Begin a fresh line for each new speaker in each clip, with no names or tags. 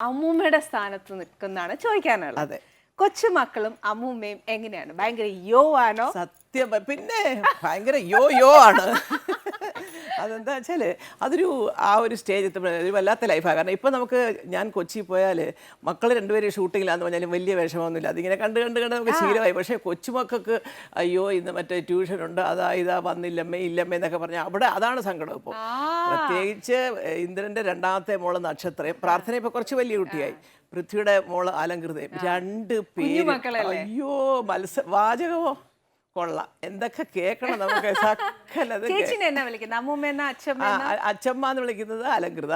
അമ്മൂമ്മയുടെ സ്ഥാനത്ത് നിൽക്കുന്നതാണ് ചോദിക്കാനുള്ളത്.
അതെ.
കൊച്ചുമക്കളും അമ്മൂമ്മയും എങ്ങനെയാണ്? ഭയങ്കര യോ ആണോ
സത്യം പ- പിന്നെ ഭയങ്കര യോ യോ ആണ്. അതെന്താ വെച്ചാൽ അതൊരു ആ ഒരു സ്റ്റേജ് എത്തുമ്പോൾ ഒരു വല്ലാത്ത ലൈഫാണ് കാരണം ഇപ്പം നമുക്ക് ഞാൻ കൊച്ചി പോയാൽ മക്കൾ രണ്ടുപേരും ഷൂട്ടിങ്ങിലാന്ന് പറഞ്ഞാലും വലിയ വിഷമമൊന്നുമില്ല. അതിങ്ങനെ കണ്ട് കണ്ട് കണ്ട് നമുക്ക് ശീലമായി. പക്ഷേ കൊച്ചുമക്കൾക്ക് അയ്യോ ഇന്ന് മറ്റേ ട്യൂഷൻ ഉണ്ട് അതാ ഇതാ വന്നില്ലമ്മേ ഇല്ലമ്മേ എന്നൊക്കെ പറഞ്ഞാൽ അവിടെ അതാണ് സങ്കടം ഇപ്പോൾ പ്രത്യേകിച്ച് ഇന്ദ്രന്റെ രണ്ടാമത്തെ മോൾ നക്ഷത്രം പ്രാർത്ഥന ഇപ്പോൾ കുറച്ച് വലിയ കുട്ടിയായി. പൃഥ്വിയുടെ മോൾ അലങ്കൃതയും. രണ്ട് പേര്. അയ്യോ മത്സ വാചകമോ? കൊള്ളാം. എന്തൊക്കെ കേൾക്കണം നമുക്ക്. സക്കലത്
അച്ഛമ്മ എന്നാ?
വിളിക്കുന്നത് അലങ്കൃത.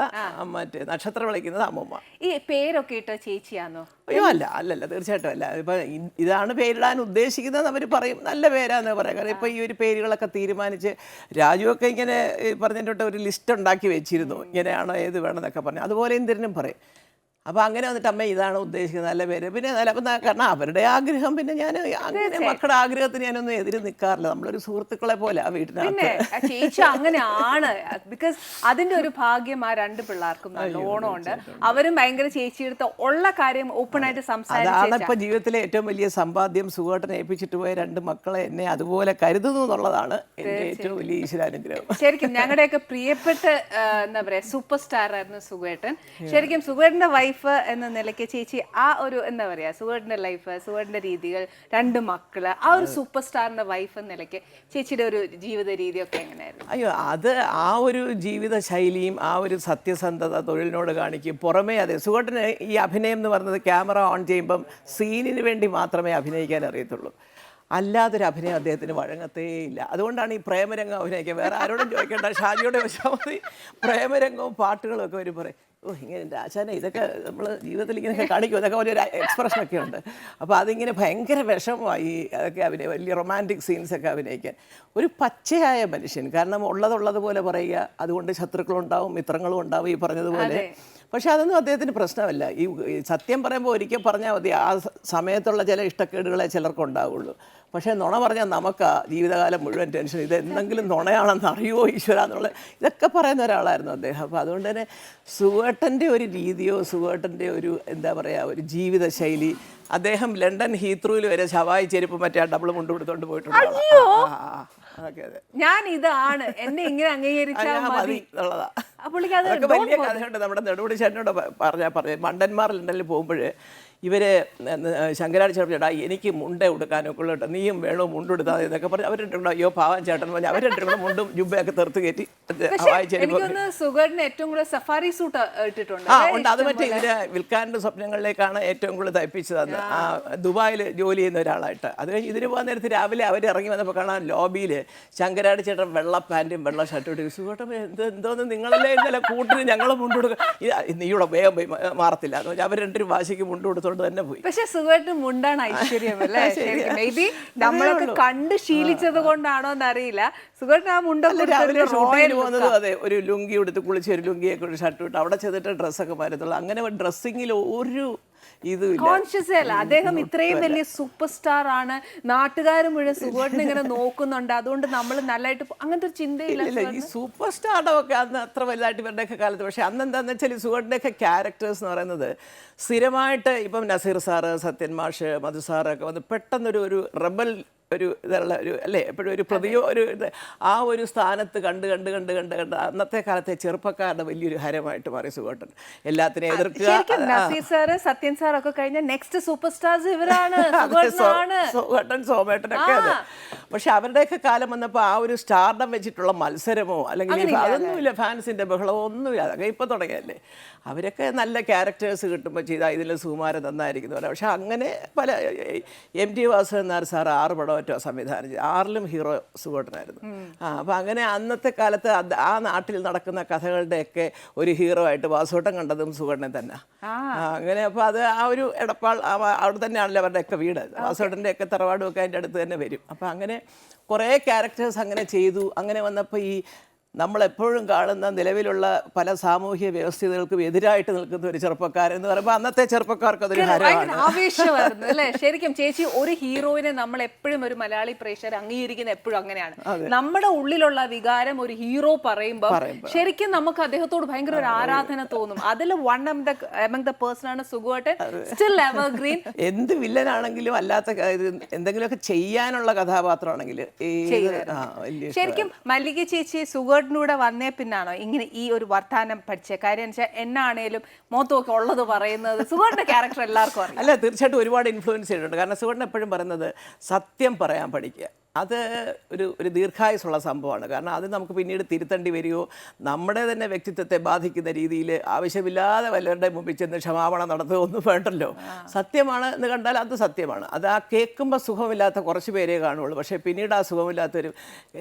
മറ്റേ നക്ഷത്രം വിളിക്കുന്നത് അമ്മൂമ്മ.
ഈ പേരൊക്കെ ഇട്ടോ ചേച്ചിയാണോ
അയ്യോ അല്ല അല്ലല്ല തീർച്ചയായിട്ടും അല്ല. ഇപ്പൊ ഇതാണ് പേരിടാൻ ഉദ്ദേശിക്കുന്നത് അവർ പറയും. നല്ല പേരാന്ന് പറയാം. കാരണം ഇപ്പൊ ഈ ഒരു പേരുകളൊക്കെ തീരുമാനിച്ച് രാജുവൊക്കെ ഇങ്ങനെ പറഞ്ഞിട്ട് ഒരു ലിസ്റ്റ് ഉണ്ടാക്കി വെച്ചിരുന്നു. ഇങ്ങനെയാണോ ഏത് വേണമെന്നൊക്കെ പറഞ്ഞു. അതുപോലെ എന്തിനും പറയും. അപ്പൊ അങ്ങനെ വന്നിട്ട് അമ്മ ഇതാണ് ഉദ്ദേശിക്കുന്നത് നല്ല പേര്. പിന്നെ നല്ല കാരണം അവരുടെ ആഗ്രഹം പിന്നെ ഞാൻ അങ്ങനെ മക്കളുടെ ആഗ്രഹത്തിന് ഞാനൊന്നും എതിര് നിൽക്കാറില്ല നമ്മളൊരു സുഹൃത്തുക്കളെ പോലെ ആ വീട്ടിനകത്ത്.
ചേച്ചി അങ്ങനെയാണ്. ബിക്കോസ് അതിന്റെ ഒരു ഭാഗ്യം ആ രണ്ട് പിള്ളേർക്കും നല്ലോണം ഉണ്ട് അവരും ഭയങ്കര ചേച്ചിയെടുത്ത് ഉള്ള കാര്യം ഓപ്പൺ ആയിട്ട്
അതാണ് ഇപ്പം ജീവിതത്തിലെ ഏറ്റവും വലിയ സമ്പാദ്യം. സുഖമായിട്ടനെ ഏൽപ്പിച്ചിട്ട് പോയ രണ്ട് മക്കളെ എന്നെ അതുപോലെ കരുതുന്നു എന്നുള്ളതാണ് എന്റെ ഏറ്റവും വലിയ ഈശ്വരാനുഗ്രഹം.
ശരിക്കും ഞങ്ങളുടെയൊക്കെ പ്രിയപ്പെട്ട എന്താ പറയാ സൂപ്പർ സ്റ്റാർ ആയിരുന്നു സുഖേട്ടൻ. ശരിക്കും സുഖേട്ടന്റെ വൈഫ് എന്ന നിലയ്ക്ക് ചേച്ചി ആ ഒരു എന്താ പറയാ സുഖേട്ടന്റെ ലൈഫ് സുഖേട്ടന്റെ രീതികൾ രണ്ട് മക്കൾ ആ ഒരു സൂപ്പർ സ്റ്റാറിന്റെ വൈഫ് എന്ന നിലയ്ക്ക് ചേച്ചിയുടെ ഒരു ജീവിത രീതിയൊക്കെ എങ്ങനെയായിരുന്നു?
അയ്യോ അത് ആ ഒരു ജീവിത ശൈലിയും ആ ഒരു സത്യസന്ധത തൊഴിലിനോട് കാണിക്കും. പുറമേ അതെ സുഖട്ടിന് ഈ അഭിനയം എന്ന് പറയുന്നത് ക്യാമറ ഓൺ ചെയ്യുമ്പം സീനിന് വേണ്ടി മാത്രമേ അഭിനയിക്കാൻ അറിയത്തുള്ളൂ. അല്ലാതൊരു അഭിനയം അദ്ദേഹത്തിന് വഴങ്ങത്തേ ഇല്ല. അതുകൊണ്ടാണ് ഈ പ്രേമരംഗം അഭിനയിക്കുക. വേറെ ആരോടും ചോദിക്കേണ്ട. ഷാജിയോട് വശാമതി മതി. പ്രേമരംഗവും പാട്ടുകളും ഒക്കെ അവർ പറയും. ഓ ഇങ്ങനെ രാജാനെ ഇതൊക്കെ നമ്മൾ ജീവിതത്തിൽ ഇങ്ങനെയൊക്കെ കാണിക്കും അതൊക്കെ ഒരു എക്സ്പ്രഷനൊക്കെ ഉണ്ട്. അപ്പോൾ അതിങ്ങനെ ഭയങ്കര വിഷമമായി അതൊക്കെ അഭിനയ വലിയ റൊമാന്റിക് സീൻസൊക്കെ അഭിനയിക്കാൻ. ഒരു പച്ചയായ മനുഷ്യൻ കാരണം ഉള്ളതുള്ളതുപോലെ പറയുക അതുകൊണ്ട് ശത്രുക്കളുണ്ടാവും മിത്രങ്ങളും ഉണ്ടാവും ഈ പറഞ്ഞതുപോലെ. പക്ഷെ അതൊന്നും അദ്ദേഹത്തിന് പ്രശ്നമല്ല. ഈ സത്യം പറയുമ്പോൾ ഒരിക്കൽ പറഞ്ഞാൽ മതി ആ സമയത്തുള്ള ചില ഇഷ്ടക്കേടുകളെ ചിലർക്ക് ഉണ്ടാവുള്ളൂ പക്ഷേ നുണ പറഞ്ഞാൽ നമുക്ക് ജീവിതകാലം മുഴുവൻ ടെൻഷൻ. ഇത് എന്തെങ്കിലും നുണയാണെന്ന് അറിയുമോ ഈശ്വര എന്നുള്ള ഇതൊക്കെ പറയുന്ന ഒരാളായിരുന്നു അദ്ദേഹം. അപ്പോൾ അതുകൊണ്ട് തന്നെ സുവേട്ടന്റെ ഒരു രീതിയോ സുവേട്ടന്റെ ഒരു എന്താ പറയുക ഒരു ജീവിത ശൈലി അദ്ദേഹം ലണ്ടൻ ഹീത്രൂയിൽ വരെ ശവായി ചെരുപ്പ് മറ്റേ ആ ഡബിൾ മുണ്ട് കൊടുത്തോണ്ട് പോയിട്ടുണ്ട്
ഞാൻ ഇതാണ്. എന്നെ ഇങ്ങനെ അംഗീകരിച്ചാൽ മതി.
അപ്പോൾ എന്നുള്ളതാ
പുള്ളിക്ക് അത്
വലിയ കഥയുണ്ട് നമ്മുടെ നെടുപടി ചേട്ടനോട് പറഞ്ഞാൽ പറഞ്ഞു മണ്ടന്മാർ ലണ്ടനിൽ ശങ്കരാടി ചേട്ടൻ ചേട്ടാ എനിക്ക് മുണ്ട ഉടുക്കാനൊക്കെ ഉള്ളു കേട്ടോ. നീയും വേണോ മുണ്ടെടുത്താൽ എന്നൊക്കെ പറഞ്ഞ്. അവരുണ്ടോ അയ്യോ പാവം ചേട്ടൻ പറഞ്ഞ്. കൂടെ മുണ്ടും ജുബയൊക്കെ തെർത്ത് കയറ്റി
സുഗറിന് ഏറ്റവും കൂടുതൽ സഫാരി സൂട്ട് ഇട്ടിട്ടുണ്ട്.
ആ ഉണ്ട്. അത് മറ്റേ ഇതിന് വിൽക്കാന്റെ സ്വപ്നങ്ങളിലേക്കാണ് ഏറ്റവും കൂടുതൽ തയ്പ്പിച്ചു തന്നത് ആ. ദുബായിൽ ജോലി ചെയ്യുന്ന ഒരാളായിട്ട്. അത് കഴിഞ്ഞ് ഇതിന് പോകാൻ നേരത്ത് രാവിലെ അവർ ഇറങ്ങി വന്നപ്പോൾ കാണാൻ ലോബിയിൽ ശങ്കരാടി ചേട്ടൻ വെള്ള പാന്റും വെള്ള ഷർട്ടും ഇട്ട് സുഖോട്ടം എന്ത് എന്തോന്ന്? നിങ്ങളല്ലേ ഇന്നലെ കൂട്ടിന് ഞങ്ങൾ മുണ്ട് കൊടുക്കുക നീയുടെ വേഗം മാറത്തില്ല എന്ന് അവർ രണ്ടും വാശിക്ക് മുണ്ട് കൊടുത്തോണ്ട് തന്നെ പോയി.
പക്ഷെ സുഖമായിട്ട് മുണ്ടാണ് ഐശ്വര്യം അല്ലേ? മേ ബി നമ്മളൊക്കെ കണ്ട് ശീലിച്ചത് കൊണ്ടാണോ എന്നറിയില്ല. സുഖമായിട്ട് ആ മുണ്ടൊക്കെ
പോകുന്നത് അതെ ഒരു ലുങ്കി എടുത്ത് കുളിച്ച് ഒരു ലുങ്കിയൊക്കെ ഒരു ഷർട്ട് ഇട്ട് അവിടെ ചെന്നിട്ട് ഡ്രസ്സൊക്കെ മാറത്തുള്ളൂ അങ്ങനെ ഡ്രസ്സിങ്ങിൽ ഒരു ഇതുമില്ല.
കോൺഷ്യസ് അല്ല. അദ്ദേഹം ഇത്രയും വലിയ സൂപ്പർ സ്റ്റാർ ആണ്. നാട്ടുകാർ മുഴുവൻ സുഖമായിട്ട് ഇങ്ങനെ നോക്കുന്നുണ്ട്. അതുകൊണ്ട് നമ്മൾ നല്ലതായിട്ട് അങ്ങനത്തെ ഒരു ചിന്തയില്ല
ഈ സൂപ്പർ സ്റ്റാർഡം ഒക്കെ അന്ന് അത്ര വലുതായിട്ട് ഇവരുടെയൊക്കെ കാലത്ത്. പക്ഷേ അന്ന് എന്താണെന്ന് വെച്ചാൽ ഈ സുഗറിന്റെയൊക്കെ ക്യാരക്ടേഴ്സ് എന്ന് പറയുന്നത് സ്ഥിരമായിട്ട് ഇപ്പം നസീർ സാറ് സത്യൻ മാഷ് മധു സാറൊക്കെ വന്ന് പെട്ടെന്നൊരു ഒരു റബൽ ഒരു ഇതുള്ള ഒരു അല്ലേ? എപ്പോഴും ഒരു പ്രതിയോ ഒരു ഇത്. ആ ഒരു സ്ഥാനത്ത് കണ്ട് കണ്ട് കണ്ട് കണ്ട് കണ്ട് അന്നത്തെ കാലത്തെ ചെറുപ്പക്കാരുടെ വലിയൊരു ഹരമായിട്ട് മാറി സുഖോട്ടൻ എല്ലാത്തിനെയും എതിർക്കുക
നസീർ സാറ് സത്യൻ സാർ ഒക്കെ കഴിഞ്ഞ നെക്സ്റ്റ് സൂപ്പർ സ്റ്റാർസ് ഇവരാണ്
സോഘട്ടൻ സോമേട്ടനൊക്കെ അതെ. പക്ഷെ അവരുടെയൊക്കെ കാലം വന്നപ്പോൾ ആ ഒരു സ്റ്റാർഡം വെച്ചിട്ടുള്ള മത്സരമോ അല്ലെങ്കിൽ അതൊന്നുമില്ല ഫാൻസിന്റെ ബഹളമോ ഒന്നുമില്ല. അതൊക്കെ ഇപ്പൊ തുടങ്ങിയല്ലേ. അവരൊക്കെ നല്ല ക്യാരക്ടേഴ്സ് കിട്ടുമ്പോൾ ചെയ്താൽ ഇതിൽ സുമാരൻ നന്നായിരിക്കുന്നു. പക്ഷെ അങ്ങനെ പല M T Vasudevan Nair sir ആറ് പടമറ്റോ സംവിധാനം ചെയ്തു? ആറിലും ഹീറോ സുഗോട്ടനായിരുന്നു ആ അപ്പോൾ അങ്ങനെ അന്നത്തെ കാലത്ത് ആ നാട്ടിൽ നടക്കുന്ന കഥകളുടെയൊക്കെ ഒരു ഹീറോ ആയിട്ട് വാസുവട്ടം കണ്ടതും സുഗോട്ടനെ തന്നെ. അങ്ങനെ അപ്പോൾ അത് ആ ഒരു എടപ്പാൾ അവിടെ തന്നെയാണല്ലോ അവരുടെയൊക്കെ വീട്. വാസുവേട്ടന്റെ ഒക്കെ തറവാടും ഒക്കെ അതിന്റെ അടുത്ത് തന്നെ വരും. അപ്പോൾ അങ്ങനെ കുറേ ക്യാരക്ടേഴ്സ് അങ്ങനെ ചെയ്തു. അങ്ങനെ വന്നപ്പോൾ ഈ നമ്മളെപ്പോഴും കാണുന്ന നിലവിലുള്ള പല സാമൂഹ്യ വ്യവസ്ഥിതികൾക്കും എതിരായിട്ട് നിൽക്കുന്ന ഒരു ചെറുപ്പക്കാരൻ എന്ന് പറയുമ്പോൾ അന്നത്തെ ചെറുപ്പക്കാർക്ക് അതൊരു
ആവേശമായിരുന്നു അല്ലേ? ശരിക്കും ചേച്ചി ഒരു ഹീറോയിനെ നമ്മൾ എപ്പോഴും ഒരു മലയാളി പ്രേക്ഷകർ അംഗീകരിക്കുന്ന എപ്പോഴും അങ്ങനെയാണ്. നമ്മുടെ ഉള്ളിലുള്ള വികാരം ഒരു ഹീറോ പറയുമ്പോൾ ശരിക്കും നമുക്ക് അദ്ദേഹത്തോട് ഭയങ്കര ഒരു ആരാധന തോന്നും. അതിൽ വൺ എമംഗ് ദ പേഴ്സൺ ആണ് സുഖമായിട്ട് സ്റ്റിൽ എവർഗ്രീൻ
എന്ത് വില്ലനാണെങ്കിലും അല്ലാത്ത എന്തെങ്കിലുമൊക്കെ ചെയ്യാനുള്ള കഥാപാത്രമാണെങ്കിൽ
ശരിക്കും മല്ലിക ചേച്ചി സുഗേട്ടിനൂടെ വന്നേ പിന്നാണോ? ഇങ്ങനെ ഈ ഒരു വർത്താനം പഠിച്ചേ. കാര്യം വെച്ചാൽ എന്നാണേലും മോത്തമൊക്കെ ഉള്ളത് പറയുന്നത് സുഗേട്ടിന്റെ ക്യാരക്ടർ എല്ലാവർക്കും
അല്ല തീർച്ചയായിട്ടും ഒരുപാട് ഇൻഫ്ലുവൻസ് ചെയ്തിട്ടുണ്ട്. കാരണം സുവർണ എപ്പോഴും പറയുന്നത് സത്യം പറയാൻ പഠിക്കുക. അത് ഒരു ഒരു ദീർഘായുസുള്ള സംഭവമാണ്. കാരണം അത് നമുക്ക് പിന്നീട് തിരുത്തേണ്ടി വരികയോ നമ്മുടെ തന്നെ വ്യക്തിത്വത്തെ ബാധിക്കുന്ന രീതിയിൽ ആവശ്യമില്ലാതെ വല്ലവരുടെ മുമ്പിൽ ചെന്ന് ക്ഷമാപണം നടത്തുകയോ ഒന്നും വേണ്ടല്ലോ. സത്യമാണ് എന്ന് കണ്ടാൽ അത് സത്യമാണ്. അത് ആ കേൾക്കുമ്പോൾ സുഖമില്ലാത്ത കുറച്ച് പേരേ കാണുള്ളൂ. പക്ഷേ പിന്നീട് ആ സുഖമില്ലാത്തൊരു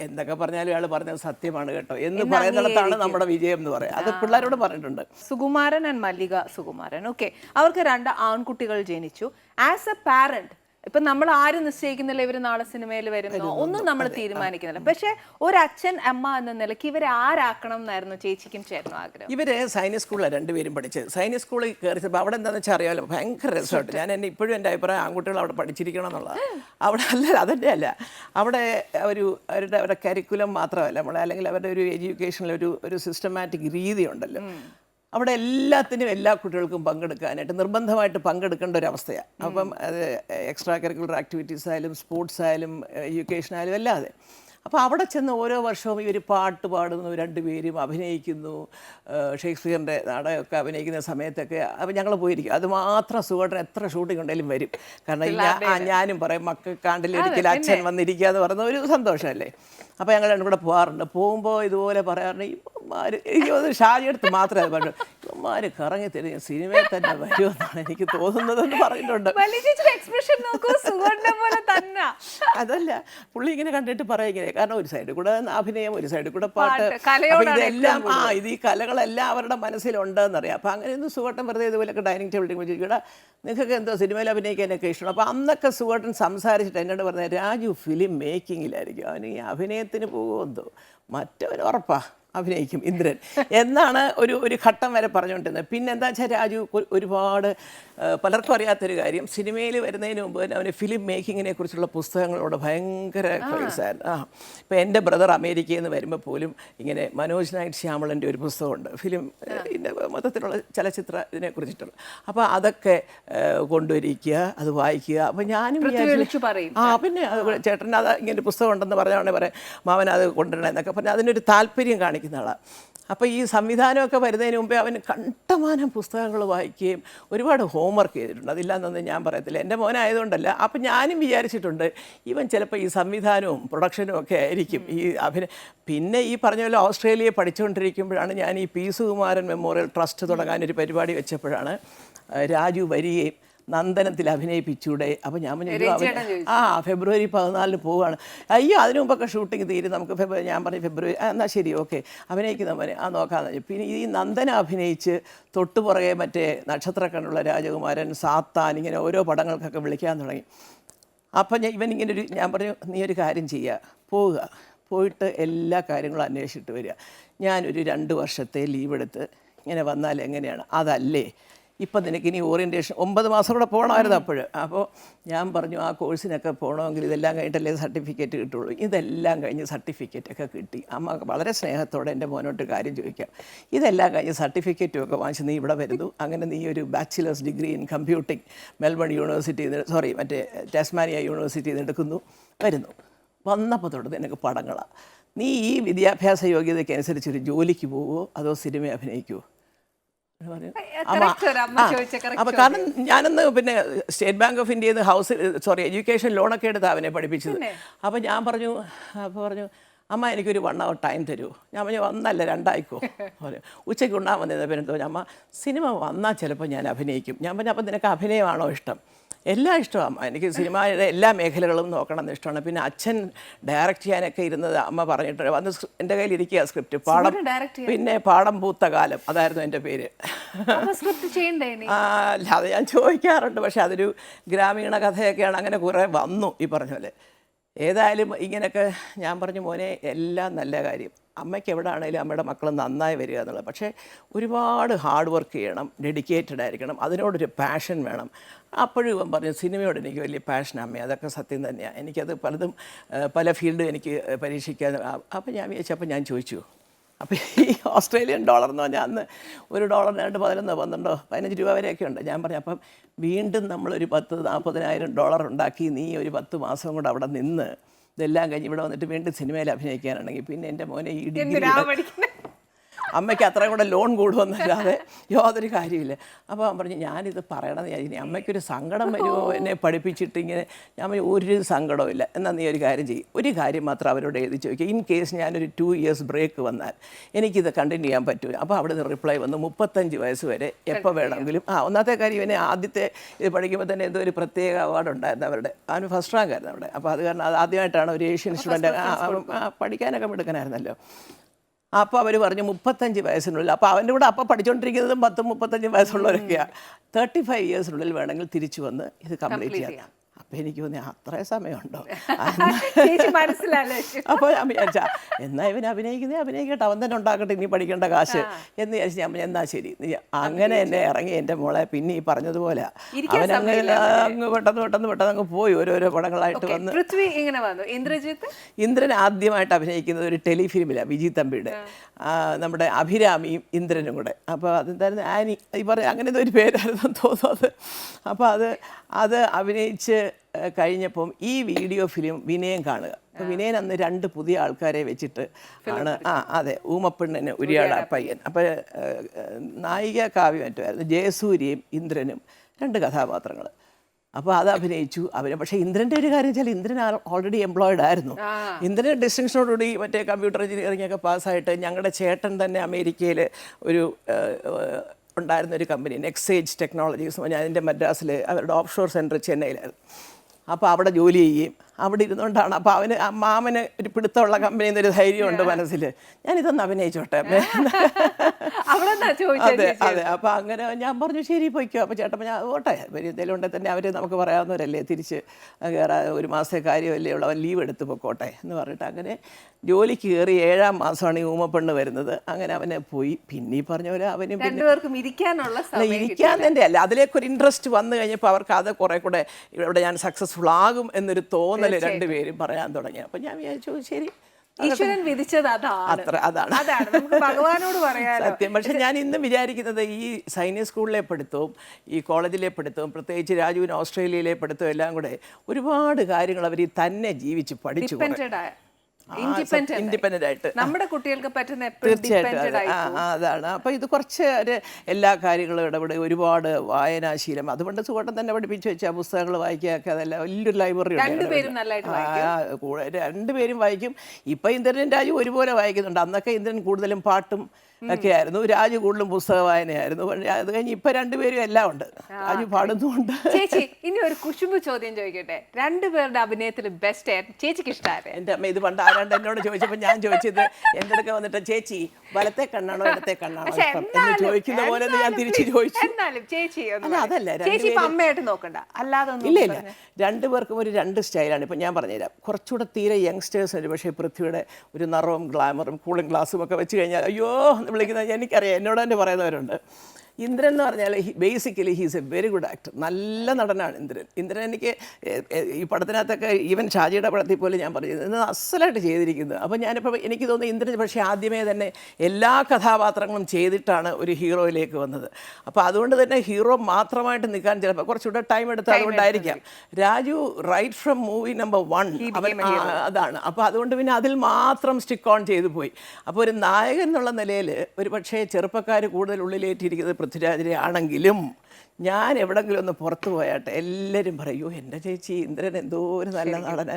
എന്തൊക്കെ പറഞ്ഞാലും ഇയാൾ പറഞ്ഞത് സത്യമാണ് കേട്ടോ. എന്ന് പറയുന്നിടത്താണ് നമ്മുടെ വിജയം എന്ന് പറയാം അത് പിള്ളേരോട് പറഞ്ഞിട്ടുണ്ട്.
സുകുമാരൻ ആൻഡ് മല്ലിക സുകുമാരൻ. ഓക്കെ അവർക്ക് രണ്ട് ആൺകുട്ടികൾ ജനിച്ചു. ആസ് എ പാരന്റ് ഇപ്പൊ നമ്മൾ ആരും നിശ്ചയിക്കുന്നില്ല ഇവർ നാളെ സിനിമയിൽ വരുന്നു? ഒന്നും നമ്മൾ തീരുമാനിക്കുന്നില്ല. പക്ഷെ ഒരു അച്ഛൻ അമ്മ എന്ന നിലയ്ക്ക് ഇവരെ ആരാക്കണം എന്നായിരുന്നു ചേച്ചിക്കും ചേർന്നു ആഗ്രഹം.
ഇവർ സൈനിക സ്കൂളിലാണ് രണ്ടുപേരും പഠിച്ചത്. സൈനിക സ്കൂളിൽ കയറിയപ്പോൾ അവിടെ എന്താണെന്ന് വെച്ചാൽ അറിയാമല്ലോ ഭയങ്കര രസമായിട്ട് ഞാൻ എന്നെ ഇപ്പോഴും എന്റെ അഭിപ്രായം ആൺകുട്ടികൾ അവിടെ പഠിച്ചിരിക്കണം എന്നുള്ളത്. അവിടെ അല്ല അതന്നെ അല്ല. അവിടെ ഒരു അവരുടെ അവരുടെ കരിക്കുലം മാത്രമല്ല. നമ്മളെ അല്ലെങ്കിൽ അവരുടെ ഒരു എഡ്യൂക്കേഷനിൽ ഒരു ഒരു സിസ്റ്റമാറ്റിക് രീതി ഉണ്ടല്ലോ അവിടെ എല്ലാത്തിനും എല്ലാ കുട്ടികൾക്കും പങ്കെടുക്കാനായിട്ട് നിർബന്ധമായിട്ട് പങ്കെടുക്കേണ്ട ഒരു അവസ്ഥയാണ് അപ്പം അത് എക്സ്ട്രാ കരിക്കുലർ ആക്ടിവിറ്റീസ് ആയാലും സ്പോർട്സ് ആയാലും എഡ്യൂക്കേഷൻ ആയാലും അല്ലാതെ അപ്പോൾ അവിടെ ചെന്ന് ഓരോ വർഷവും ഇവർ പാട്ട് പാടുന്നു രണ്ടുപേരും അഭിനയിക്കുന്നു. ഷേക്സ്പിയറിന്റെ നാടകമൊക്കെ അഭിനയിക്കുന്ന സമയത്തൊക്കെ അപ്പം ഞങ്ങൾ പോയിരിക്കും. അത് മാത്രം സുഖമായിട്ട് എത്ര ഷൂട്ടിംഗ് ഉണ്ടെങ്കിലും വരും. കാരണം ആ, ഞാനും പറയും മക്കൾ കാണ്ടിലൊരിക്കൽ അച്ഛൻ വന്നിരിക്കുക എന്ന് പറയുന്ന ഒരു സന്തോഷമല്ലേ? അപ്പോൾ ഞങ്ങൾ രണ്ടും കൂടെ പോകാറുണ്ട് പോകുമ്പോൾ ഇതുപോലെ പറയാറുണ്ട് ഇവന്മാർ എനിക്ക് തോന്നുന്നു ഷാജി അടുത്ത് മാത്രമേ അത് പറഞ്ഞു ഇവന്മാർ കറങ്ങി തരും സിനിമയിൽ തന്നെ വരുമെന്നാണ് എനിക്ക് തോന്നുന്നതെന്ന് പറഞ്ഞിട്ടുണ്ട്.
മല്ലിക എക്സ്പ്രഷൻ നോക്കൂ പോലെ തന്നെ.
അതല്ല പുള്ളി ഇങ്ങനെ കണ്ടിട്ട് പറയും ഇങ്ങനെ. കാരണം ഒരു സൈഡിൽ കൂടെ അഭിനയം ഒരു സൈഡിൽ കൂടെ പാട്ട്. ഇതെല്ലാം ആ ഇത് ഈ കലകളെല്ലാം അവരുടെ മനസ്സിലുണ്ടെന്നറിയാം. അപ്പം അങ്ങനെയൊന്നും സുഖട്ടൻ വെറുതെ ഇതുപോലൊക്കെ ഡൈനിങ് ടേബിളിൽ വെച്ചിരിക്കട നിങ്ങൾക്ക് എന്തോ സിനിമയിൽ അഭിനയിക്കാനൊക്കെ ഇഷ്ടമാണ്. അപ്പോൾ അന്നൊക്കെ സുഖട്ടൻ സംസാരിച്ചിട്ട് എന്നോട് പറഞ്ഞത് രാജു ഫിലിം മേക്കിങ്ങിലായിരിക്കും അവന് ഈ അഭിനയത്തിന് പോകുമെന്തോ? മറ്റവൻ ഉറപ്പാ. അഭിനയിക്കും ഇന്ദ്രൻ. എന്നാണ് ഒരു ഒരു ഘട്ടം വരെ പറഞ്ഞുകൊണ്ടിരുന്നത്. പിന്നെ എന്താ വെച്ചാൽ രാജു ഒരുപാട് പലർക്കും അറിയാത്തൊരു കാര്യം. സിനിമയിൽ വരുന്നതിന് മുമ്പ് തന്നെ അവന് ഫിലിം മേക്കിങ്ങിനെ കുറിച്ചുള്ള പുസ്തകങ്ങളോട് ഭയങ്കര ക്രൈസായിരുന്നു ആ ഇപ്പം എന്റെ ബ്രദർ അമേരിക്കയിൽ നിന്ന് വരുമ്പോൾ പോലും ഇങ്ങനെ മനോജ് നായിട്ട് ശ്യാമളന്റെ ഒരു പുസ്തകമുണ്ട്. ഫിലിം മൊത്തത്തിലുള്ള ചലച്ചിത്ര ഇതിനെ കുറിച്ചിട്ടുള്ള. അപ്പോൾ അതൊക്കെ കൊണ്ടുവരിക്കുക അത് വായിക്കുക. അപ്പോൾ ഞാനും
പറയും.
ആ പിന്നെ ചേട്ടൻ അത് ഇങ്ങനെ ഒരു പുസ്തകം ഉണ്ടെന്ന് പറഞ്ഞാൽ പറയാം മാമൻ അത് കൊണ്ടുവരണം എന്നൊക്കെ പറഞ്ഞാൽ അതിനൊരു താല്പര്യം കാണിക്കുന്ന ആളാണ് അപ്പോൾ ഈ സംവിധാനമൊക്കെ വരുന്നതിന് മുമ്പേ അവൻ കണ്ടമാനം പുസ്തകങ്ങൾ വായിക്കുകയും ഒരുപാട് ഹോംവർക്ക് ചെയ്തിട്ടുണ്ട്. അതില്ലാന്നൊന്നും ഞാൻ പറയത്തില്ല. എന്റെ മോനായതുകൊണ്ടല്ല. അപ്പം ഞാനും വിചാരിച്ചിട്ടുണ്ട് ഇവൻ ചിലപ്പോൾ ഈ സംവിധാനവും പ്രൊഡക്ഷനും ഒക്കെ ആയിരിക്കും. ഈ അഭിനയ പിന്നെ ഈ പറഞ്ഞ പോലെ ഓസ്ട്രേലിയ പഠിച്ചുകൊണ്ടിരിക്കുമ്പോഴാണ് ഞാൻ ഈ പി സുകുമാരൻ മെമ്മോറിയൽ ട്രസ്റ്റ് തുടങ്ങാനൊരു പരിപാടി വെച്ചപ്പോഴാണ് രാജു വരികയും നന്ദനത്തിൽ അഭിനയിപ്പിച്ചൂടെ. അപ്പം ഞാൻ പറഞ്ഞു, "അയ്യോ, അവൻ-
രവിചേട്ടൻ ചോദിച്ചു.
ആ ഫെബ്രുവരി പതിനാലിന് പോവുകയാണ് അയ്യോ അതിനു മുമ്പൊക്കെ ഷൂട്ടിംഗ് തീരും. നമുക്ക് ഫെബ്രുവരി ഞാൻ പറഞ്ഞു ഫെബ്രുവരി എന്നാൽ ശരി ഓക്കെ. അഭിനയിക്കുന്ന മോനെ ആ നോക്കാന്ന് വെച്ചു പിന്നെ ഈ നന്ദന അഭിനയിച്ച് തൊട്ടുപുറകെ മറ്റേ നക്ഷത്രക്കണ്ണുള്ള രാജകുമാരൻ സാത്താൻ ഇങ്ങനെ ഓരോ പടങ്ങൾക്കൊക്കെ വിളിക്കാൻ തുടങ്ങി. അപ്പം ഞാൻ ഇവൻ ഇങ്ങനെ ഒരു ഞാൻ പറഞ്ഞു നീ ഒരു കാര്യം ചെയ്യുക പോവുക. പോയിട്ട് എല്ലാ കാര്യങ്ങളും അന്വേഷിച്ചിട്ട് വരിക. ഞാനൊരു രണ്ട് വർഷത്തെ ലീവ് എടുത്ത് ഇങ്ങനെ വന്നാൽ എങ്ങനെയാണ്? അതല്ലേ. ഇപ്പം നിനക്ക് ഇനി ഓറിയന്റേഷൻ ഒമ്പത് മാസം കൂടെ പോകണമായിരുന്നു അപ്പോൾ. അപ്പോൾ ഞാൻ പറഞ്ഞു ആ കോഴ്സിനൊക്കെ പോകണമെങ്കിൽ ഇതെല്ലാം കഴിഞ്ഞിട്ടല്ലേ സർട്ടിഫിക്കറ്റ് കിട്ടുള്ളൂ. ഇതെല്ലാം കഴിഞ്ഞ് സർട്ടിഫിക്കറ്റൊക്കെ കിട്ടി. അമ്മ വളരെ സ്നേഹത്തോടെ എന്റെ മോനോട്ട് കാര്യം ചോദിക്കാം. ഇതെല്ലാം കഴിഞ്ഞ് സർട്ടിഫിക്കറ്റും ഒക്കെ വാങ്ങിച്ച് നീ ഇവിടെ വരുന്നു. അങ്ങനെ നീ ഒരു bachelor's degree in computing Melbourne university sorry മറ്റേ ടാസ്മാനിയ യൂണിവേഴ്സിറ്റി എടുക്കുന്നു. വരുന്നു. വന്നപ്പോൾ തൊട്ട് നിനക്ക് പടങ്ങളാണ് നീ ഈ വിദ്യാഭ്യാസ യോഗ്യതയ്ക്ക് അനുസരിച്ച് ഒരു ജോലിക്ക് പോവുമോ അതോ സിനിമ അഭിനയിക്കുമോ അപ്പൊ കാരണം ഞാനന്ന് പിന്നെ സ്റ്റേറ്റ് ബാങ്ക് ഓഫ് ഇന്ത്യയിൽ നിന്ന് ഹൗസ് സോറി എഡ്യൂക്കേഷൻ ലോണൊക്കെ എടുത്ത് അവനെ പഠിപ്പിച്ചത്. അപ്പൊ ഞാൻ പറഞ്ഞു അപ്പൊ പറഞ്ഞു അമ്മ എനിക്കൊരു വൺ അവർ ടൈം തരൂ. ഞാൻ പറഞ്ഞു വന്നല്ല രണ്ടായിക്കോ. ഉച്ചയ്ക്ക് ഉണ്ടാൻ വന്നത്. പിന്നെ അമ്മ സിനിമ വന്നാൽ ചിലപ്പോൾ ഞാൻ അഭിനയിക്കും. ഞാൻ പറഞ്ഞു അപ്പം നിനക്ക് അഭിനയമാണോ ഇഷ്ടം? എല്ലാം ഇഷ്ടമാണ്. എനിക്ക് സിനിമയുടെ എല്ലാ മേഖലകളും നോക്കണം എന്ന് ഇഷ്ടമാണ്. പിന്നെ അച്ഛൻ ഡയറക്റ്റ് ചെയ്യാനൊക്കെ ഇരുന്നത് അമ്മ പറഞ്ഞിട്ടുണ്ട്. വന്ന് എന്റെ കയ്യിൽ ഇരിക്കുക സ്ക്രിപ്റ്റ്. പാടം പിന്നെ പാടം പൂത്ത കാലം. അതായിരുന്നു എന്റെ പേര്. അല്ല അത് ഞാൻ ചോദിക്കാറുണ്ട്. പക്ഷെ അതൊരു ഗ്രാമീണ കഥയൊക്കെയാണ്. അങ്ങനെ കുറേ വന്നു ഈ പറഞ്ഞ പോലെ. ഏതായാലും ഇങ്ങനെയൊക്കെ ഞാൻ പറഞ്ഞു മോനെ എല്ലാം നല്ല കാര്യം. അമ്മയ്ക്ക് എവിടെ ആണെങ്കിലും അമ്മയുടെ മക്കൾ നന്നായി വരിക എന്നുള്ളത്. പക്ഷേ ഒരുപാട് ഹാർഡ് വർക്ക് ചെയ്യണം ഡെഡിക്കേറ്റഡ് ആയിരിക്കണം അതിനോടൊരു പാഷൻ വേണം. അപ്പോഴും ഇവൻ പറഞ്ഞു സിനിമയോട് എനിക്ക് വലിയ പാഷൻ അമ്മ അതൊക്കെ സത്യം തന്നെയാണ് എനിക്കത് പലതും പല ഫീൽഡും എനിക്ക് പരീക്ഷിക്കാൻ അപ്പോൾ ഞാൻ വിചാരിച്ചപ്പോൾ ഞാൻ ചോദിച്ചു. അപ്പോൾ ഈ ഓസ്ട്രേലിയൻ ഡോളർ എന്ന് പറഞ്ഞാൽ അന്ന് ഒരു ഡോളറിന് രണ്ട് പതിനൊന്നോ പന്ത്രണ്ടോ പതിനഞ്ച് രൂപ വരെയൊക്കെ ഉണ്ട്. ഞാൻ പറഞ്ഞു അപ്പം വീണ്ടും നമ്മളൊരു പത്ത് നാൽപ്പതിനായിരം ഡോളർ ഉണ്ടാക്കി നീ ഒരു പത്ത് മാസം കൂടെ അവിടെ നിന്ന് ഇതെല്ലാം കഴിഞ്ഞ് ഇവിടെ വന്നിട്ട് വീണ്ടും സിനിമയിൽ അഭിനയിക്കാനാണെങ്കിൽ പിന്നെ എന്റെ മോനെ ഈ ഡിഗ്രി അമ്മയ്ക്ക് അത്ര കൂടെ ലോൺ കൂടുമെന്നല്ലാതെ യാതൊരു കാര്യമില്ല അപ്പോൾ അവൻ പറഞ്ഞു ഞാനിത് പറയണമെന്ന് വിചാരിച്ചു അമ്മയ്ക്കൊരു സങ്കടം വരുമോ? എന്നെ പഠിപ്പിച്ചിട്ട് ഇങ്ങനെ ഞാൻ പറഞ്ഞു, ഒരു സങ്കടവും ഇല്ല എന്നാൽ നീ ഒരു കാര്യം ചെയ്യും. ഒരു കാര്യം മാത്രം അവരോട് എഴുതി ചോദിക്കുക ഇൻ കേസ് ഞാനൊരു ടു ഇയേഴ്സ് ബ്രേക്ക് വന്നാൽ എനിക്കിത് കണ്ടിന്യൂ ചെയ്യാൻ പറ്റൂല. അപ്പോൾ അവിടെ നിന്ന് റിപ്ലൈ വന്നു മുപ്പത്തഞ്ച് വയസ്സ് വരെ എപ്പോൾ വേണമെങ്കിലും. ആ ഒന്നാമത്തെ കാര്യം ഇവനെ ആദ്യത്തെ ഇത് പഠിക്കുമ്പോൾ തന്നെ എന്തോ ഒരു പ്രത്യേക അവാർഡ് ഉണ്ടായിരുന്നു അവരുടെ. അവന് ഫസ്റ്റ് റാങ്ക് ആയിരുന്നു അവിടെ. അപ്പോൾ അത് കാരണം അത് ആദ്യമായിട്ടാണ് ഒരു ഏഷ്യൻ സ്റ്റുഡന്റ് പഠിക്കാനൊക്കെ മിടുക്കനായിരുന്നല്ലോ. അപ്പോൾ അവർ പറഞ്ഞു മുപ്പത്തഞ്ച് വയസ്സിനുള്ളിൽ അപ്പോൾ അവന്റെ കൂടെ അപ്പോൾ പഠിച്ചുകൊണ്ടിരിക്കുന്നതും പത്തും മുപ്പത്തഞ്ച് വയസ്സുള്ളവരൊക്കെയാണ് തേർട്ടി ഫൈവ് ഇയേഴ്സിനുള്ളിൽ വേണമെങ്കിൽ തിരിച്ചു വന്ന് ഇത് കംപ്ലീറ്റ് ചെയ്യാം. അപ്പോൾ എനിക്ക് തോന്നി അത്രേ സമയമുണ്ടോ അപ്പോൾ ഞാൻ വിചാരിച്ചാ എന്നാ ഇവൻ അഭിനയിക്കുന്നേ അഭിനയിക്കട്ടെ അവൻ തന്നെ ഉണ്ടാക്കട്ടെ ഇനി പഠിക്കേണ്ട കാശ്. എന്ന് വിചാരിച്ച് ഞാൻ എന്നാ ശരി. അങ്ങനെ എന്നെ ഇറങ്ങി എന്റെ മോളെ പിന്നെ ഈ പറഞ്ഞതുപോലെ അവൻ അങ്ങ് അങ്ങ് പെട്ടെന്ന് പെട്ടെന്ന് പെട്ടെന്ന് അങ്ങ് പോയി ഓരോരോ പടങ്ങളായിട്ട് വന്ന്.
പൃഥ്വി ഇങ്ങനെ വന്നു? ഇന്ദ്രജിത്ത്?
ഇന്ദ്രൻ ആദ്യമായിട്ട് അഭിനയിക്കുന്നത് ഒരു ടെലിഫിലിമിലാണ് വിജി തമ്പിയുടെ. നമ്മുടെ അഭിരാമിയും ഇന്ദ്രനും കൂടെ. അപ്പോൾ അതെന്തായിരുന്നു? ആനി ഈ പറഞ്ഞ അങ്ങനെ ഒരു പേരായിരുന്നു തോന്നുന്നത് അപ്പോൾ അത് അത് അഭിനയിച്ച് കഴിഞ്ഞപ്പം ഈ വീഡിയോ ഫിലിം വിനയം കാണുക. അപ്പോൾ വിനയൻ അന്ന് രണ്ട് പുതിയ ആൾക്കാരെ വെച്ചിട്ട് ആണ്. ആ അതെ. ഊമപ്പെണ്ണിന് ഉരിയാട പയ്യൻ. അപ്പോൾ നായിക കാവ്യം മറ്റുമായിരുന്നു. ജയസൂര്യയും ഇന്ദ്രനും രണ്ട് കഥാപാത്രങ്ങൾ അപ്പോൾ അത് അഭിനയിച്ചു. അവരെ പക്ഷേ ഇന്ദ്രന്റെ ഒരു കാര്യം വെച്ചാൽ ഇന്ദ്രൻ ഓൾറെഡി എംപ്ലോയിഡ് ആയിരുന്നു. ഇന്ദ്രൻ ഡിസ്റ്റിങ്ഷനോടുകൂടി മറ്റേ കമ്പ്യൂട്ടർ എഞ്ചിനീയറിംഗ് ഒക്കെ പാസ്സായിട്ട് ഞങ്ങളുടെ ചേട്ടൻ തന്നെ അമേരിക്കയിൽ ഒരു ഉണ്ടായിരുന്ന ഒരു കമ്പനി നെക്സേജ് ടെക്നോളജീസ് ഞാൻ അതിന്റെ മദ്രാസിൽ അവരുടെ ഓഫ് ഷോർ സെന്റർ ചെന്നൈയിലായിരുന്നു. അപ്പോൾ അവിടെ ജോലി ചെയ്യും. അവിടെ ഇരുന്നുകൊണ്ടാണ്. അപ്പോൾ അവന് മാമന് ഒരു പിടുത്തമുള്ള കമ്പനി എന്നൊരു ധൈര്യമുണ്ട് മനസ്സിൽ ഞാനിതൊന്ന് അഭിനയിച്ചോട്ടെ. അതെ അതെ. അപ്പോൾ അങ്ങനെ ഞാൻ പറഞ്ഞു ശരി പോയിക്കോ. അപ്പോൾ ചേട്ടൻ ഞാൻ ഓട്ടെ എന്തെങ്കിലും ഉണ്ടെങ്കിൽ തന്നെ അവർ നമുക്ക് പറയാവുന്നവരല്ലേ. തിരിച്ച് കയറാ ഒരു മാസത്തെ കാര്യമല്ലേ ഉള്ളവൻ ലീവ് എടുത്ത് പൊക്കോട്ടെ. എന്ന് പറഞ്ഞിട്ട് അങ്ങനെ ജോലിക്ക് കയറി ഏഴാം മാസമാണ് ഈ ഊമപ്പെണ്ണ് വരുന്നത്. അങ്ങനെ അവനെ പോയി. പിന്നെ ഈ പറഞ്ഞ പോലെ അവനും പിന്നെ
രണ്ടുപേർക്കും ഇരിക്കാനുള്ള
ഇരിക്കാൻ തന്നെ അല്ല അതിലേക്ക് ഒരു ഇൻട്രസ്റ്റ് വന്നു കഴിഞ്ഞപ്പോൾ അവർക്ക് അത് കുറെ കൂടെ ഇവിടെ ഞാൻ സക്സസ്ഫുൾ ആകും എന്നൊരു തോന്നൽ രണ്ടുപേരും പറയാൻ തുടങ്ങി. അപ്പം ഞാൻ വിചാരിച്ചു ശരി
ഈശ്വരൻ വിധിച്ചത് അതാണ്.
അത്ര അതാണ്.
അതാണ്. നമുക്ക് ഭഗവാനോട് പറയാം
സത്യം. പക്ഷെ ഞാൻ ഇന്ന് വിചാരിക്കുന്നത് ഈ സൈനിക സ്കൂളിലെ പഠിത്തവും ഈ കോളേജിലെ പഠിത്തവും പ്രത്യേകിച്ച് രാജുവിന് ഓസ്ട്രേലിയയിലെ പഠിത്തവും എല്ലാം കൂടെ ഒരുപാട് കാര്യങ്ങൾ അവർ തന്നെ ജീവിച്ച് പഠിച്ചു
ഇൻഡിപെൻഡന്റ്
ആയിട്ട്.
നമ്മുടെ കുട്ടികൾക്ക് പറ്റുന്ന
തീർച്ചയായിട്ടും. അതാണ്. അപ്പൊ ഇത് കുറച്ച് എല്ലാ കാര്യങ്ങളും ഇടപെടുക ഒരുപാട് വായനാശീലം. അതുകൊണ്ട് സുഖം തന്നെ പഠിപ്പിച്ചു വെച്ച പുസ്തകങ്ങൾ വായിക്കുകയൊക്കെ അതല്ല വലിയൊരു ലൈബ്രറി
രണ്ടുപേരും
വായിക്കും. ഇപ്പൊ ഇന്ദ്രൻ രാജു ഒരുപോലെ വായിക്കുന്നുണ്ട്. അന്നൊക്കെ ഇന്ദ്രൻ കൂടുതലും പാട്ടും ഒക്കെ ആയിരുന്നു രാജു കൂടുതലും പുസ്തക വായനയായിരുന്നു. അത് കഴിഞ്ഞ് ഇപ്പൊ രണ്ടുപേരും എല്ലാം ഉണ്ട്. രാജു പാടുന്നുണ്ട്
ചേച്ചി ഇനി ഒരു കുശുമ്പ് ചോദ്യം ചോദിക്കട്ടെ. രണ്ടുപേരുടെ അഭിനയത്തിൽ ബെസ്റ്റ് ചേച്ചിക്ക് ഇഷ്ടമായിരുന്നു
എന്റെ അമ്മ ഇത് പണ്ട് ആരാണ്ട് എന്നോട് ചോദിച്ചപ്പോൾ ഞാൻ ചോദിച്ചത് എന്റെ അടുക്ക വന്നിട്ട് ചേച്ചി വലത്തെ കണ്ണാണോ ഇടത്തെ കണ്ണാണോ ഇഷ്ടം? എന്ന് ചോദിക്കുന്ന പോലെ ഞാൻ തിരിച്ചു ചോദിച്ചു.
എന്നാലും ചേച്ചി
അല്ല, അതല്ല,
ചേച്ചി ഇപ്പൊ അമ്മയായിട്ട് നോക്കണ്ട. അല്ലാതെ ഒന്നും
ഇല്ല ഇല്ല. രണ്ടുപേർക്കും ഒരു രണ്ട് സ്റ്റൈലാണ്. ഇപ്പൊ ഞാൻ പറഞ്ഞുതരാം. കുറച്ചുകൂടെ തീരെ യങ്സ്റ്റേഴ്സ് ഒരു പക്ഷേ പൃഥ്വിയുടെ ഒരു നിറവും ഗ്ലാമറും കൂളിംഗ് ഗ്ലാസും ഒക്കെ വെച്ച് കഴിഞ്ഞാൽ അയ്യോ വിളിക്കുന്നത് എനിക്കറിയാം. എന്നോട് തന്നെ പറയുന്നവരുണ്ട്. ഇന്ദ്രൻ എന്ന് പറഞ്ഞാൽ basically he's a very good actor നല്ല നടനാണ് ഇന്ദ്രൻ. ഇന്ദ്രൻ എനിക്ക് ഈ പടത്തിനകത്തൊക്കെ ഈവൻ ഷാജിയുടെ പടത്തിൽ പോലും ഞാൻ പറഞ്ഞത് ഇന്ന് അസലായിട്ട് ചെയ്തിരിക്കുന്നത്. അപ്പോൾ ഞാനിപ്പോൾ എനിക്ക് തോന്നുന്നു ഇന്ദ്രൻ പക്ഷേ ആദ്യമേ തന്നെ എല്ലാ കഥാപാത്രങ്ങളും ചെയ്തിട്ടാണ് ഒരു ഹീറോയിലേക്ക് വന്നത്. അപ്പോൾ അതുകൊണ്ട് തന്നെ ഹീറോ മാത്രമായിട്ട് നിൽക്കാൻ ചിലപ്പോൾ കുറച്ചുകൂടെ ടൈം എടുത്ത് അതുകൊണ്ടായിരിക്കാം. Raju right from movie number one അതാണ്. അപ്പോൾ അതുകൊണ്ട് പിന്നെ അതിൽ മാത്രം സ്റ്റിക്ക് ഓൺ ചെയ്തു പോയി. അപ്പോൾ ഒരു നായകൻ എന്നുള്ള നിലയിൽ ഒരു പക്ഷേ ചെറുപ്പക്കാർ കൂടുതൽ ഉള്ളിലേറ്റിരിക്കുന്നത് പൃഥ്വിരാജിനെ ആണെങ്കിലും ഞാൻ എവിടെങ്കിലും ഒന്ന് പുറത്തു പോയാട്ടെ എല്ലാവരും പറയൂ എന്റെ ചേച്ചി ഇന്ദ്രൻ എന്തോ ഒരു നല്ല നടന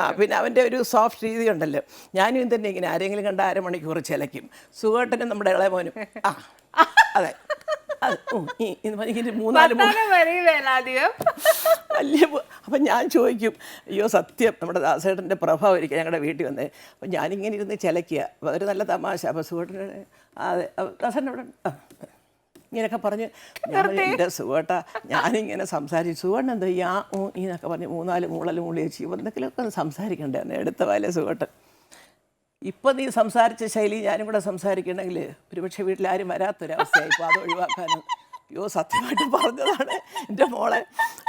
ആ പിന്നെ അവന്റെ ഒരു സോഫ്റ്റ് രീതി ഉണ്ടല്ലോ. ഞാനും തന്നെ ഇങ്ങനെ ആരെങ്കിലും കണ്ട അരമണിക്കൂർ ചിലയ്ക്കും. സുഖേട്ടനും നമ്മുടെ ഇളയമോനും ആ അതെ.
അപ്പൊ മൂന്നാൽ
വലിയ അപ്പം ഞാൻ ചോദിക്കും അയ്യോ സത്യം നമ്മുടെ ദാസേട്ടന്റെ പ്രഭാവം ഇരിക്കുക ഞങ്ങളുടെ വീട്ടിൽ വന്നേ. അപ്പം ഞാനിങ്ങനെ ഇരുന്ന് ചിലക്കുക അപ്പൊ അതൊരു നല്ല തമാശ. അപ്പോൾ സുഖേട്ടന് അതെ ദാസേട്ടൻ അവിടെ. ഇങ്ങനെയൊക്കെ പറഞ്ഞ് ഞാൻ എന്റെ സുഖേട്ട. ഞാനിങ്ങനെ സംസാരിച്ചു. സുഖേട്ടൻ എന്താ ആ ഈ എന്നൊക്കെ പറഞ്ഞ് മൂന്നാൽ മൂളൽ മൂളി വെച്ച് എന്തെങ്കിലുമൊക്കെ ഒന്ന് സംസാരിക്കണ്ടേ? എന്നെ എടുത്ത വയലെ സുഖേട്ടൻ ഇപ്പം നീ സംസാരിച്ച ശൈലി ഞാനും കൂടെ സംസാരിക്കണമെങ്കിൽ ഒരുപക്ഷെ വീട്ടിൽ ആരും വരാത്തൊരവസ്ഥയായി ഇപ്പോൾ അത് ഒഴിവാക്കാനും. അയ്യോ സത്യമായിട്ട് പറഞ്ഞതാണ് എന്റെ മോളെ.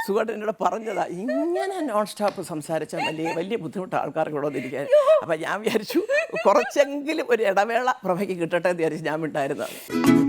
സുഖമായിട്ട് എന്നോട് പറഞ്ഞതാ. ഇങ്ങനെ നോൺ സ്റ്റോപ്പ് സംസാരിച്ചാൽ വലിയ വലിയ ബുദ്ധിമുട്ട് ആൾക്കാർക്ക് ഇവിടെ വന്നിരിക്കാൻ. അപ്പം ഞാൻ വിചാരിച്ചു കുറച്ചെങ്കിലും ഒരു ഇടവേള പ്രഭയ്ക്ക് കിട്ടട്ടെ എന്ന് വിചാരിച്ച് ഞാൻ ഉണ്ടായിരുന്നത്